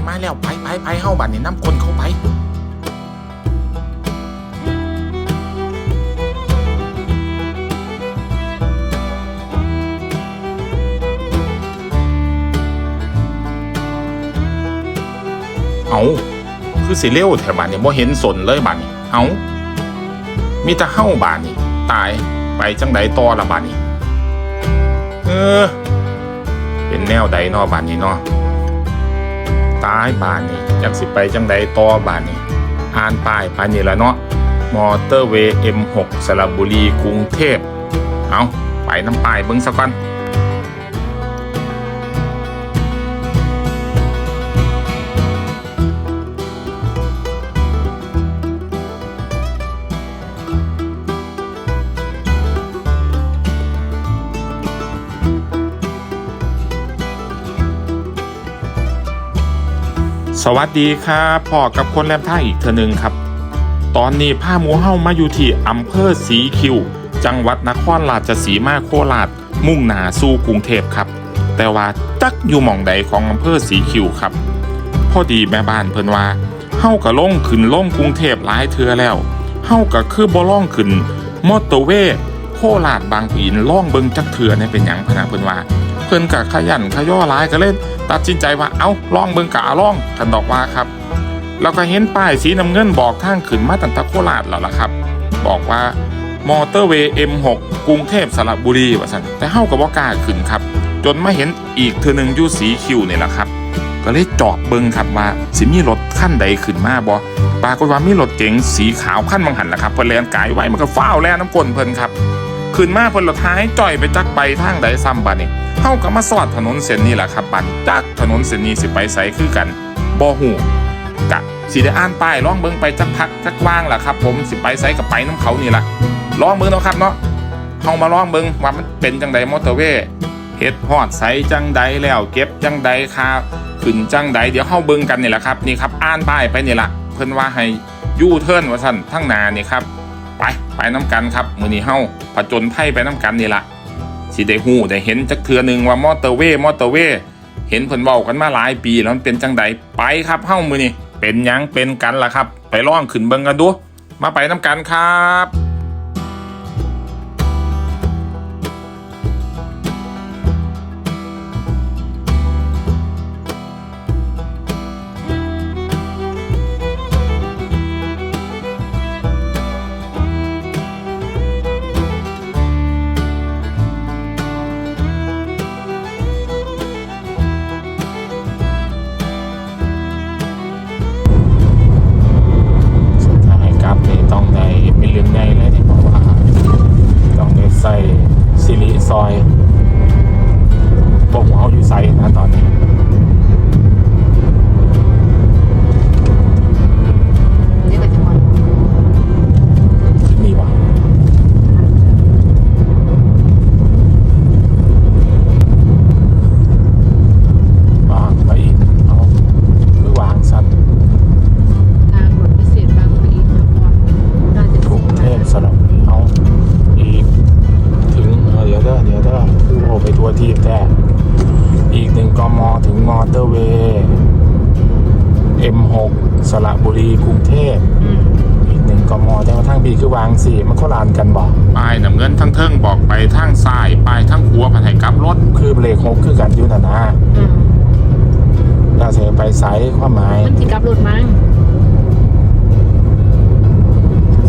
านมาแล้วไปไปไปเฮาบัดนี้น้ำคนเข้าไปเอาคือสิเร็วแถวบ้านนี่บ่เห็นสนเลยบ้านนี่เอามีแต่เฮ้าบ้านนี่ตายไปจังใดต่อละบ้านนี่เออ เป็นแนวใดเนอบ้านนี้เนาะายบานนี่จักสิไปจังใดต่อบานนี่อ่านป้ายปานนี่ละเนาะมอเตอร์เวย์ M6 สระบุรีกรุงเทพ เอาไปน้ำป้ายเบิ้งสักก่อน วัสดีครับพ่อกับคนแรมท่าอีกเทอหนึ่งครับ ตอนนี้ผ้าหมูเฮ้ามาอยู่ที่อำเภอสีคิว จังหวัดนครราชสีมาโคราช มุ่งหนาสู่กรุงเทพครับ แต่ว่าจักอยู่หม่องใดของอำเภอสีคิวครับ พอดีแม่บ้านเพิ่นว่าเฮ้ากะล่องขึ้นล่งกรุงเทพหลายเทือแล้วเฮ้ากะคือบ่ล่องขึ้นมอเตอร์เวย์ โคราชบางปีนล่องเบิงจักเทือเนี่ยเป็นหยังพนะเพิ่นว่า เพิ่นกะขยันขย่อหลายก็เลยตัดสินใจว่าเอ้าล่องเบิงกะล่องกันดอกว่าครับแล้วก็เห็นป้ายสีน้ำเงินบอกทางขึ้นมาตั้งแต่โคราชแล้วล่ะครับ บอกว่ามอเตอร์เวย์ M6 กรุงเทพสระบุรีว่าซั่นแต่เฮาก็บ่กล้าขึ้นครับ จนมาเห็นอีกเทื่อหนึ่งยู่สีคิวเนี่แหละครับ ก็เลยจอดเบิงครับว่าสิมีรถขั้นใดขึ้นมาบ่ปรากฏว่ามีรถเก๋งสีขาวขั้นบางหันแหละครับเพิ่นแลนกายไว้มันก็ฟ้าวแล่นน้ำกลนเพิ่นครับ ขึ้นมาเพิ่นรถท้ายจ่อยไปจักไปทางใดซ้ำบัดนี้เฮาก็มาสอดถนนเส้นนี้แหละครับบัดนี้จักถนนเส้นนี้สิไปไสคือกันบ่ฮู้กะสิได้อ่านป้ายลองเบิ่งไปจักพักจักว่างล่ะครับ ผมสิไปไสกับไปน้ำเขานี่ล่ะลองเบิ่งเนาะครับเนาะเฮามาลองเบิ่งว่ามันเป็นจังใดมอเตอร์เวย์เฮ็ดฮอดไสจังใดแล้วเก็บจังใดค่าขึ้นจังใดเดี๋ยวเฮาเบิ่งกันนี่แหละครับนี่ครับอ่านป้ายไปนี่ล่ะเพิ่นว่าให้ยูเทิร์นว่าซั่นทั้งหน้านี่ครับ ไปไปน้ำกันครับมือนี้เฮาผจญไพ่ไปน้ำกันนี่ละสิได้หูได้เห็นจักเทือหนึ่งว่ามอเตอร์เวย์มอเตอร์เวย์เห็นเพิ่นเว้ากันมาหลายปีแล้วมันเป็นจังไดไปครับเฮามือนี้เป็นยังเป็นกันล่ะครับ ไปล่องขึ้นเบิ่งกันดู มาไปน้ำกันครับ สี่มันก็ลานกันบอกป้ายน้ำเงินทั้งเทิงบอกไปทางซ้ายป้ายทั้งขัวผันให้กลับรถคือเบรกหกคือกันอยู่นะนะอืมถ้าเสียไปไซความหมายมันสิกลับรถมั้ง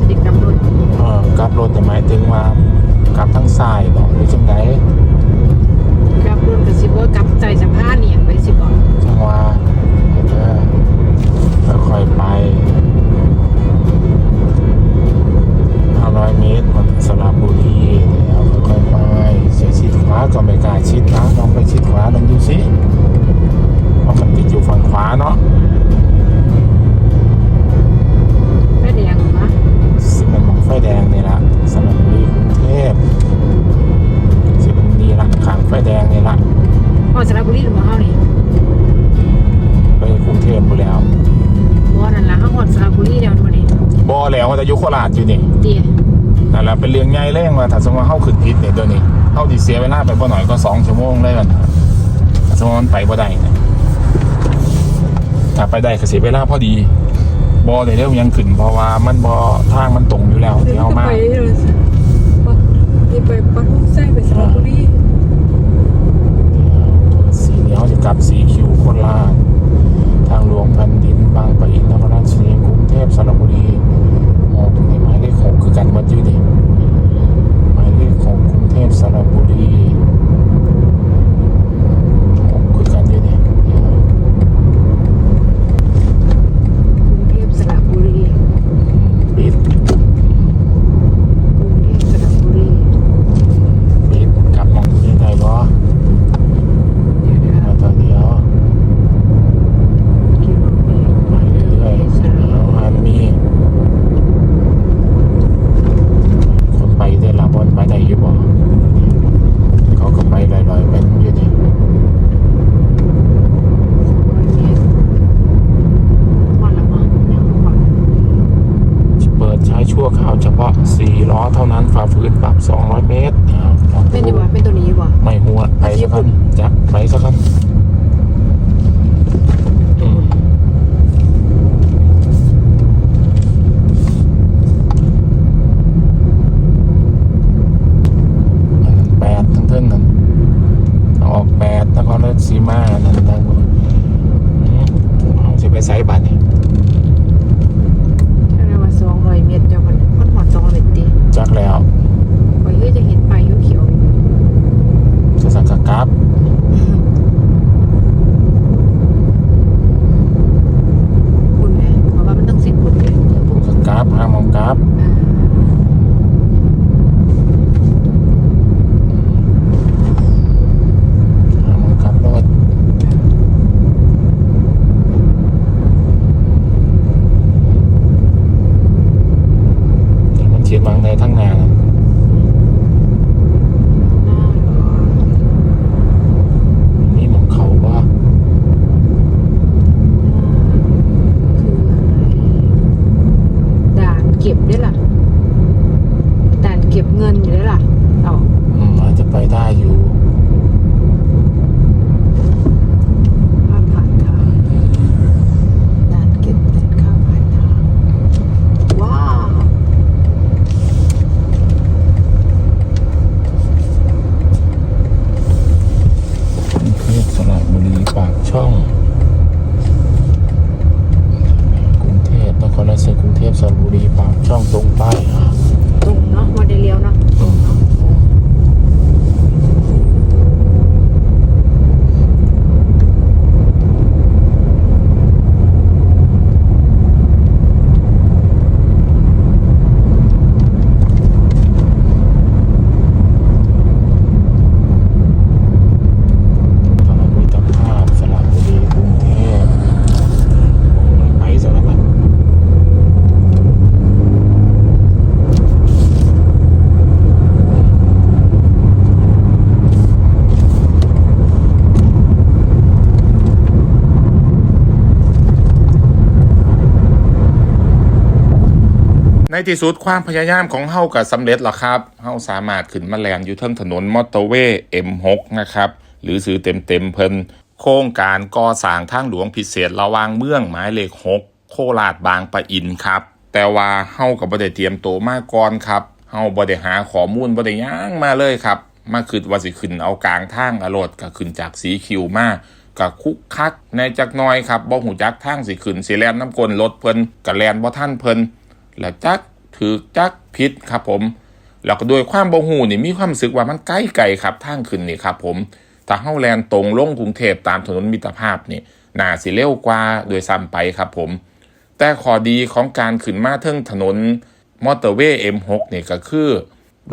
สิกลับรถเออกลับรถแต่หมายถึงว่ากลับทั้งซ้ายบอกหรือจังไดกลับรถก็สิบ่กลับใจสัมภาษณ์เนี่ยไปสิบอกจังว่าเด้อค่อยๆไป 500 เมตรมันสระบุรีแล้วค่อยๆไปเสียชิดขวาก็ไม่กล้าชิดนะลองไปชิดขวาลองดูสิเพราะมันติดอยู่ฝั่งขวาเนาะ เสียเวลาไปบ่หน่อยก็สองชั่วโมงเลยกันถ้าสมมติว่ามันไปบ่ได้นี่ยถ้าไปได้ก็เสียเวลาพอดีบอได้เร็วยังขึ้นเพราะว่ามันบอทางมันตรงอยู่แล้วเดี๋เดี๋ยวมาที่ไปปักลูกไส้ไปสระบุรี สระบุรีปากช่องตรงไปอะตรงเนาะโมเดลเลี้ยวเนาะ ตรงครับผมสระบุรีตภาพสระบุรีกรุงเทพโอ้ยไปสารพัด ใน ที่สุดความพยายามของเฮากับสำเร็จแล้วครับเฮาสามารถขึ้นมาแลนอยู่เทิงถนนมอเตอร์เวย์ M6 นะครับ หรือสื่อเต็มๆเพิ่นโครงการก่อสร้างทางหลวงพิเศษระวางเมืองหมายเลข 6 โคราชบางปะอินครับ แต่ว่าเฮาก็บ่ได้เตรียมตัวมาก่อนครับเฮาบ่ได้หาข้อมูลบ่ได้ย่างมาเลยครับ มาคิดว่าสิขึ้นเอากลางทางอรดก็ขึ้นจากสีคิวมาก็คุกคักในจักน้อยครับบ่หูจักทางสิขึ้นสิแล่นน้ำกลรถเพิ่นก็แล่นบ่ทันเพิ่นแล้วจัก ถือจักพิษครับผมแล้วก็โดยความบ่หูนี่มีความรู้สึกว่ามันใกล้ไกลครับทางขึ้นนี่ครับผมถ้าเฮาแลนตรงลงกรุงเทพตามถนนมิตรภาพนี่น่าสิเร็วกว่าโดยซ้ำไปครับผม แต่ข้อดีของการขึ้นมาเทิงถนนมอเตอร์เวย์ M6 นี่ก็คือ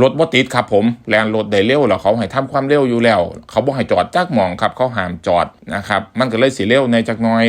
รถบ่ติดครับผมแลนรถได้เร็วแล้วเขาให้ทำความเร็วอยู่แล้ว เขาบ่ให้จอดจักหมองครับเขาห้ามจอดนะครับ มันก็เลยสิเร็วในจักหน้อย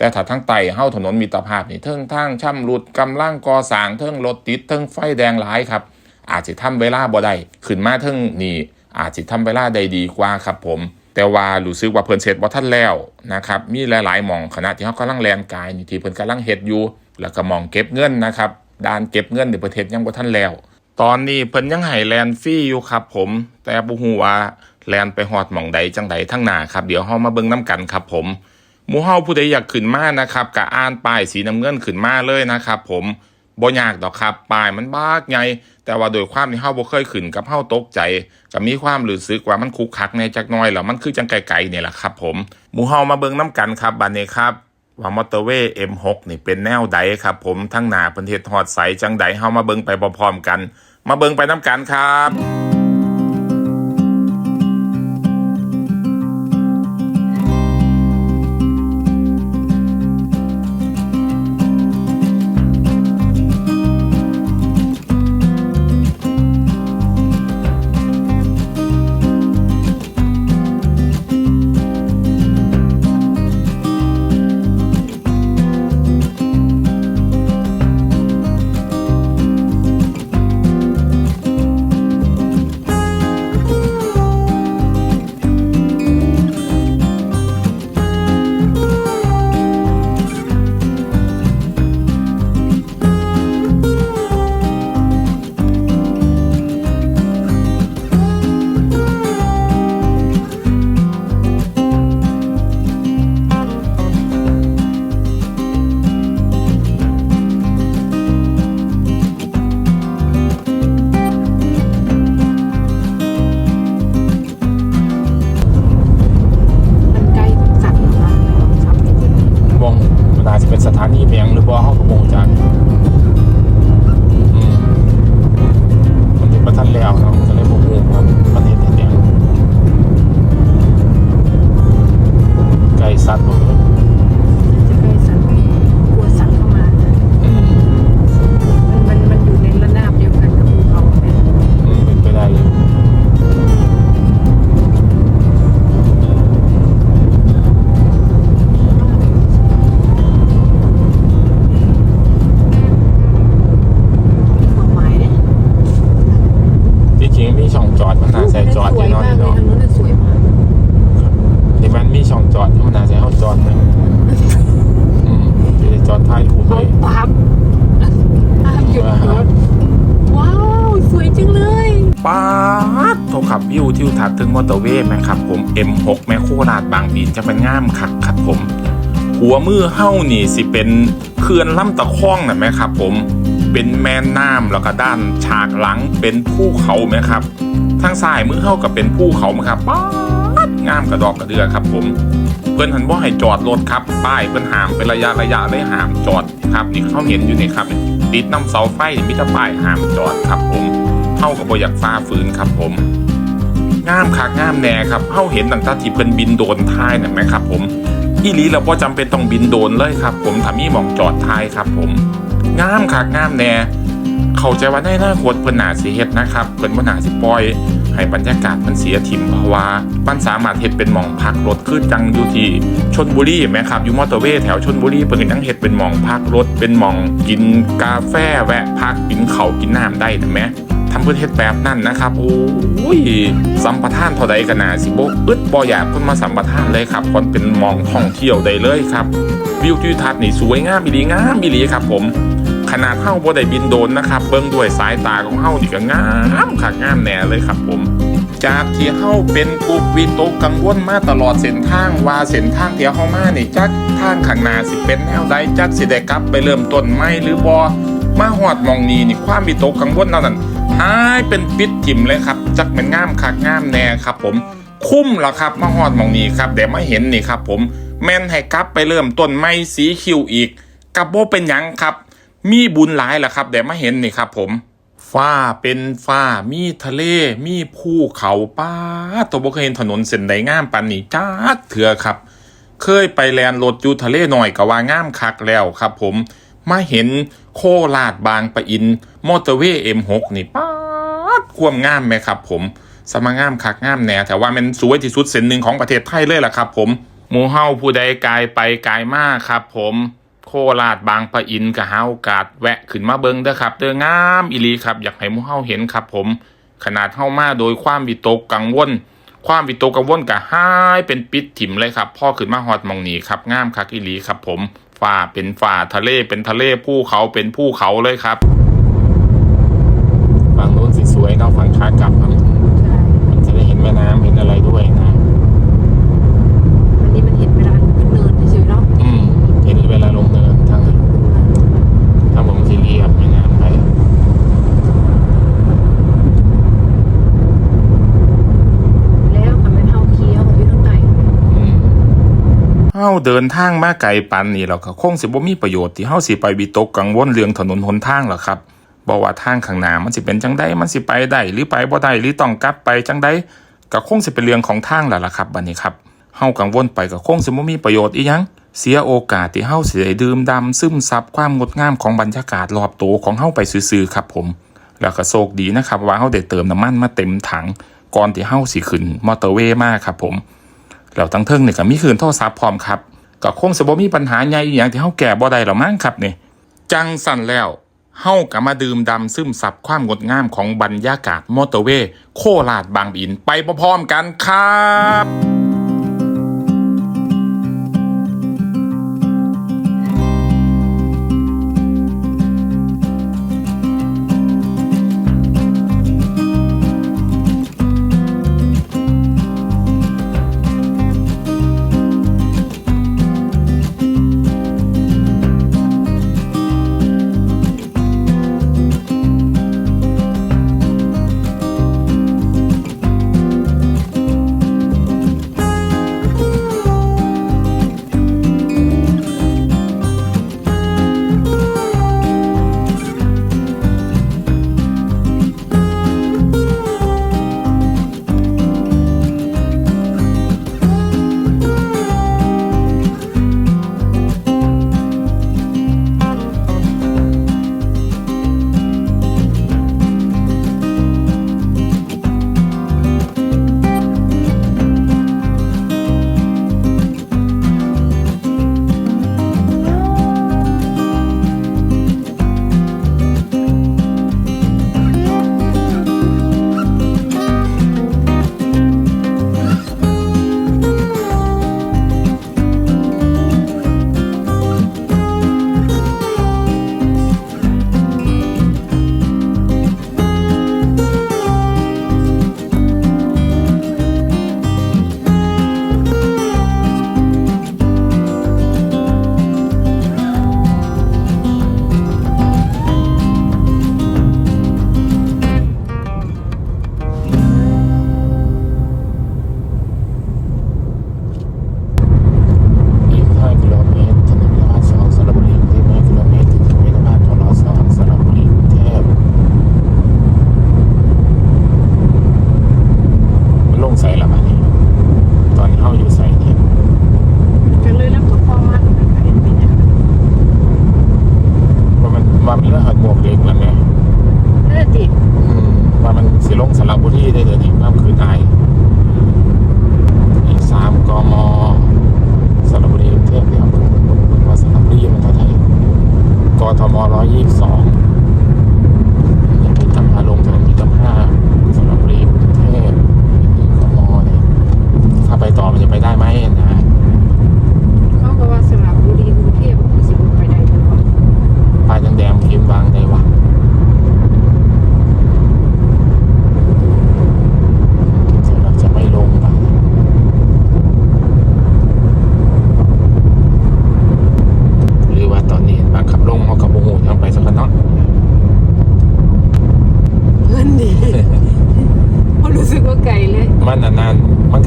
แต่ถ้าทั้งไต่เฮ้าถนนมิตรภาพนี่เทิงทางช่ำรุดกำลังก่อสร้างเทิงรถติดเทิงไฟแดงหลายครับ อาจสิทำเวลาบ่ได้ขึ้นมาเทิงนี่อาจสิทำเวลาได้ดีกว่าครับผม แต่ว่ารู้สึกว่าเพิ่นเสร็จบ่ทันแล้วนะครับมีหลายๆมองขณะที่เฮากำลังแลนกายนี่ที่เพิ่นกำลังเฮ็ดอยู่ แล้วก็มองเก็บเงินนะครับด่านเก็บเงินในประเทศยังบ่ทันแล้ว ตอนนี้เพิ่นยังให้แลนฟรีอยู่ครับผม แต่บ่ฮู้ว่าแลนไปฮอดหม่องใดจังใดทั้งหน้าครับ เดี๋ยวเฮามาเบิ่งนํกันครับผม มูเฮาผู้ใดอยากขึ้นมานะครับก็อ่านป้ายสีน้ำเงินขึ้นมาเลยนะครับ ผมบ่ยากดอกครับป้ายมันบากใหญ่แต่ว่าโดยความที่เฮาบ่เคยขึ้นกับเฮาตกใจก็มีความรู้สึกว่ามันคุกคักในจักน่อยแล้วมันคือจังไกลๆนี่แหละครับ ผมหมู่เฮามาเบิ่งน้กันครับบัดนี้ครับว่ามอเตอร์เวย์ M6 นี่เป็นแนวใดครับ ผมทั้งหนาประเทศฮอดใสจังใดเฮามาเบิ่งไปพร้อมๆกัน มาเบิ่งไปน้ำกันครับ ป๊าดโทรขับวิวทิวทัศน์ถึงมอเตอร์เวย์ไหมครับผม M6 แมคโครลาดบางบีนจะเป็นง่ามคักครับผม หัวมือเฮ้านี่สิเป็นเขื่อนลำตะคองนะไหมครับผมเป็นแม่น้ำแล้วก็ด้านฉากหลังเป็นภูเขาไหมครับทางซ้ายมือเฮ้ากับเป็นภูเขาไหมครับป๊าดงามกระดอกกระเดือครับผมเพื่อนหันว่าให้จอดรถครับป้ายเพื่อนหามเป็นระยะระยะเลยหามจอดครับนี่เขาเห็นอยู่นี่ครับติดน้ำเสาไฟมิตรป้ายหามจอดครับผม เท่ากับบ่อยากฟ้าฝืนครับผมงามคักงามแน่ครับเฮาเห็นตั้งต่ที่เพิ่นบินโดนท้ายน่ะไหมครับ ผมอีลีเราบ่จำเป็นต้องบินโดนเลยครับ ผมถ้ามีหมองจอดท้ายครับ ผมงามคักงามแน่เข้าใจว่าในอนาคตเพิ่นน่าสิเฮ็ดนะครับเพิ่นบ่น่าสิปล่อยให้บรรยากาศมันเสียถิ่มเพราะว่ามันสามารถเฮ็ดเป็นหม่องพักรถคือจังอยู่ที่ชนบุรีแหมครับอยู่มอเตอร์เวย์แถวชนบุรีเพิ่นก็ยังเฮ็ดเป็นหม่องพักรถเป็นหม่องกินกาแฟแวะพักกินเขากินน้ำได้นะแหม ทำเพื่อเฮ็ดแบบนั้นนะครับโอ้ยสัมปทานเท่าใดกันนาสิบอึดบ่อยากเพิ่นมาสัมปทานเลยครับคนเป็นมองท่องเที่ยวได้เลยครับวิวทิวทัศน์นี่สวยงามอีหลีงามอีหลีครับ ผมขนาดเฮาบ่ได้บินโดนนะครับ เบิ่งด้วยสายตาของเฮานี่ก็งามคักงามแน่เลยครับผม จากที่เฮาเป็นทุกวิตกกังวลมาตลอดเส้นทางว่าเส้นทางที่เฮามานี่จักทางข้างหน้าสิเป็นแนวใดจักสิได้กลับไปเริ่มต้นใหม่หรือบ่มาฮอดมองนี้นี่ความวิตกกังวลเหล่านั้น หายเป็นปิดจิ่มเลยครับ จักเป็นง่ามคักง่ามแน่ครับผมคุ้มแล้วครับมาฮอดมองนี้ครับแต่มาเห็นนี่ครับผมแม่นให้กลับไปเริ่มต้นไม่สีคิวอีกกับโบเป็นยังครับ มีบุญหลายแหละครับแต่มาเห็นนี่ครับผมฟ้าเป็นฟ้ามีทะเลมีภูเขาป้าตัวบ่เคยเห็นถนนเส้นใดงามปานนี้จ้าเถื่อครับ เคยไปแลนรถอยู่ทะเลหน่อยก็ว่างามคักแล้วครับผมมาเห็น โคราดบางปะอิน มอเตอร์เวย์ M6 นี่ป๊าดความงามไหมครับผมสมางามคักงามแน่แต่ว่ามันสวยที่สุดเส้นหนึ่งของประเทศไทยเลยล่ะครับผมหมูเฮาผู้ใดกายไปกายมาครับผมโคราดบางปะอินก็หาโอกาสแวะขึ้นมาเบิงเด้อครับเด้องามอีลีครับ อยากให้หมูเฮาเห็นครับผม ขนาดเฮามาโดยความวิตกกังวล ความวิตกกังวลก็หายเป็นปิดถิ่มเลยครับพ่อขึ้นมาฮอดมองนี้ครับงามคักอีลีครับผม ฝ่าเป็นฝ่าทะเลเป็นทะเลภูเขาเป็นภูเขาเลยครับฝั่งนู้นสิสวยเนาะฝั่งขากลับครับ ใช่ มันจะได้เห็นแม่น้ำเห็นอะไรด้วยนะ วันนี้มันเห็นเวลาขึ้นเนินเฉยๆาเดินทางมาไกลปันนี่แล้วก็คงสิบ่มีประโยชน์ที่เฮาสิไปวิตกกังวลเรื่องถนนหนทางหรอกครับบ่ว่าทางข้างหน้ามันสิเป็นจังไดมันสิไปได้หรือไปบ่ได้หรือต้องกลับไปจังไดก็คงสิเป็นเรื่องของทางแล้วล่ะครับบัดนี้ครับเฮากังวลไปก็คงสิบ่มีประโยชน์อีหยังเสียโอกาสที่เฮาสิได้ดื่มด่ำซึมซับความงดงามของบรรยากาศรอบตัวของเฮาไปซื่อๆครับผม แล้วก็โชคดีนะครับว่าเฮาได้เติมน้ำมันมาเต็มถังก่อนที่เฮาสิขึ้นมอเตอร์เวย์มาครับผม แล้วทั้งเทิงนี่ยก็มีคืนโทรศัพท์พร้อมครับก็คงสิบ่มีปัญหาใหญ่อย่างที่เฮาแก่บ่ได้หรอกมั้งครับนี่จังสั่นแล้วเฮาก็มาดื่มดำซึมซับความงดงามของบรรยากาศมอเตอร์เวย์โคราชบางอินไปพร้อมๆกันครับ มร้อยยี่สิบสองยังมีจำพาลงถนนมีจำพาสระบุรีกรุงเทพมีกมเนี่ยถ้าไปต่อมันจะไปได้ไหมนะ เขาก็ว่าสระบุรีกรุงเทพมันสิบ่ไปได้หรือเปล่า ป้ายแดงๆเขียนวางได้วะเดี๋ยวเราจะไม่ลงไปหรือว่าตอนนี้บางขับลงเขากับโมโหทางไปสักกันเนาะ เพื่อนดีเพราะรู้สึกว่าไกลเลย มันอันนั้นมัน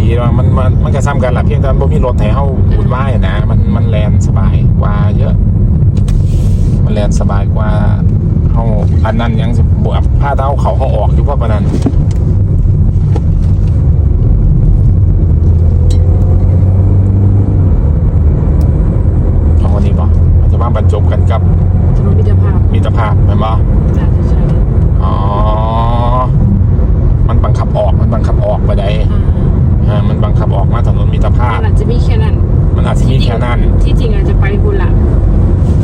กับโอกาอีหลีว่ามันมันมันก็ซ้ำกันแหละเพียงแต่บ่มีรถให้เฮาวุ่นวายอะนะ มันมันแลนสบายกว่าเยอะ มันแลนสบายกว่าเฮาอันนั้นยังสิบวกผ้าเท้าเขาเขาออกอยู่เพราะปานนั้นเอาวันนี้บ่มันจะมาบรรจบกันกับถนนมิตรภาพมิตรภาพแม่นบ่น่าจะใช่อ๋อ มันบังคับออก มันบังคับออกไปได้ อ่าอ่ามันบังคับออกมาถนนมิตรภาพ มันอาจจะมีแค่นั้น มันอาจจะมีแค่นั้น ที่จริงอาจจะไปบุระ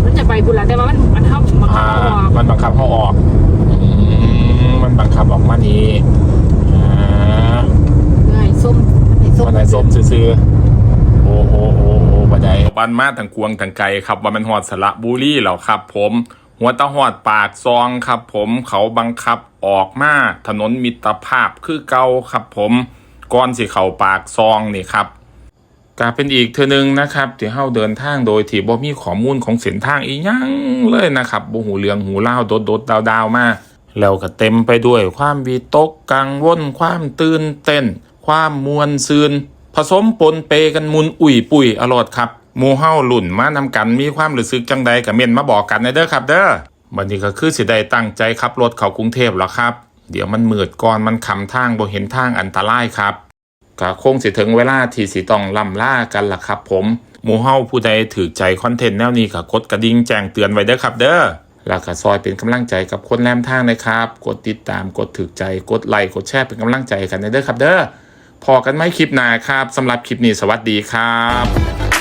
มันจะไปบุระแต่ว่ามันมันเข้ามาอ่าเข้าออกมันบังคับเขาออกอืมมันบังคับออกมานี่อ่าเพื่อให้ส้มให้ส้มมันไหนส้มซื้อๆโอ้โอ้โอ้โอ้บันไดบันมาทางกวงทางไกลครับว่ามันหอดสระบุรีแล้วครับ ผมหัวตะหอดปากซองครับ ผมเขาบังคับออกมาถนนมิตรภาพคือเก่าครับผม ก่อนสิเข้าปากซองนี่ครับก็เป็นอีกเทือนึงนะครับที่เฮาเดินทางโดยที่บ่มีข้อมูลของเส้นทางอีหยังเลยนะครับบ่หูเรืองหูเล่าโดดโดดดาวดาวมาแล้วก็เต็มไปด้วยความวิตกกังวลความตื่นเต้น ความมวนซืน ผสมปนเปกันมุนอุ่ยปุ๋ยอรดครับหมูเฮาหลุ่นมานำกันมีความรู้สึกจังใดกับเมนมาบอกกันในเด้อครับ เด้อวันนี้ก็คือสิได้ตั้งใจขับรถเข้ากรุงเทพแล้วครับ เดี๋ยวมันมืดก่อนมันคำทางบ่เห็นทางอันตรายครับก็คงสิถึงเวลาที่สิต้องล่ำล่ากันล่ะครับ ผมหมูเฮาผู้ใดถือใจคอนเทนต์แนวนี้ก็กดกระดิ่งแจ้งเตือนไว้เด้อครับ เด้อแล้วก็ซอยเป็นกำลังใจกับคนแรมทางนะครับ กดติดตามกดถือใจกดไลค์กดแชร์เป็นกำลังใจกันเด้อครับ เด้อพอกันไหมคลิปหน้าครับสำหรับคลิปนี้สวัสดีครับ